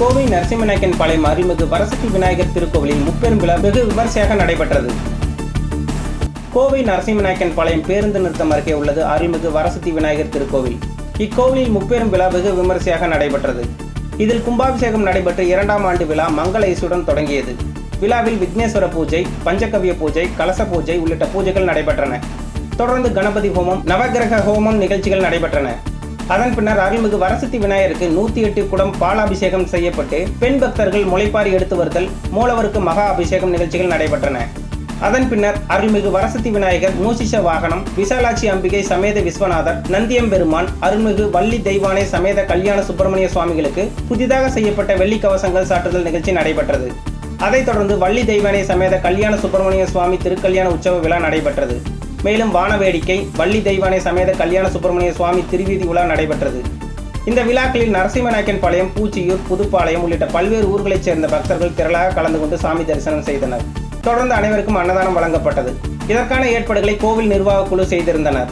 கோவை நரசிம்மநாயக்கன் பாளையம் அருள்மிகு வரசக்தி விநாயகர் திருக்கோவிலின் முப்பெரும் விழா வெகு விமர்சையாக நடைபெற்றது. கோவை நரசிம்மநாயக்கன் பாளையம் பேருந்து நிறுத்தம் அருகே உள்ளது அருள்மிகு வரசக்தி விநாயகர் திருக்கோவில். இக்கோவிலில் முப்பெரும் விழா வெகு விமர்சையாக நடைபெற்றது. இதில் கும்பாபிஷேகம் நடைபெற்று இரண்டாம் ஆண்டு விழா மங்கள இசுடன் தொடங்கியது. விழாவில் விக்னேஸ்வர பூஜை பஞ்சகவிய பூஜை கலச பூஜை உள்ளிட்ட பூஜைகள் நடைபெற்றன. தொடர்ந்து கணபதி ஹோமம் நவகிரக ஹோமம் நிகழ்ச்சிகள் நடைபெற்றன. அதன் பின்னர் அருள்மிகு வரசத்தி விநாயகருக்கு நூத்தி எட்டு குடம் பாலாபிஷேகம் செய்யப்பட்டு பெண் பக்தர்கள் முளைப்பாரி எடுத்து வருதல் மூலவருக்கு மகா அபிஷேகம் நிகழ்ச்சிகள் நடைபெற்றன. அதன் பின்னர் அருள்மிகு வரசதி விநாயகர் மூசிஷ வாகனம் விசாலாட்சி அம்பிகை சமேத விஸ்வநாதர் நந்தியம்பெருமான் அருள்மிகு வள்ளி தெய்வானை சமேத கல்யாண சுப்பிரமணிய சுவாமிகளுக்கு புதிதாக செய்யப்பட்ட வெள்ளி கவசங்கள் சாற்றுதல் நிகழ்ச்சி நடைபெற்றது. அதைத் தொடர்ந்து வள்ளி தெய்வானை சமேத கல்யாண சுப்பிரமணிய சுவாமி திருக்கல்யாண உற்சவ விழா நடைபெற்றது. மேலும் வானவேடிக்கை வள்ளி தெய்வானை சமேத கல்யாண சுப்பிரமணிய சுவாமி திருவீதி உலா நடைபெற்றது. இந்த விழாக்களில் நரசிம்மநாயக்கன் பாளையம் பூச்சியூர் புதுப்பாளையம் உள்ளிட்ட பல்வேறு ஊர்களைச் சேர்ந்த பக்தர்கள் திரளாக கலந்து கொண்டு சாமி தரிசனம் செய்தனர். தொடர்ந்து அனைவருக்கும் அன்னதானம் வழங்கப்பட்டது. இதற்கான ஏற்பாடுகளை கோவில் நிர்வாக குழு செய்திருந்தனர்.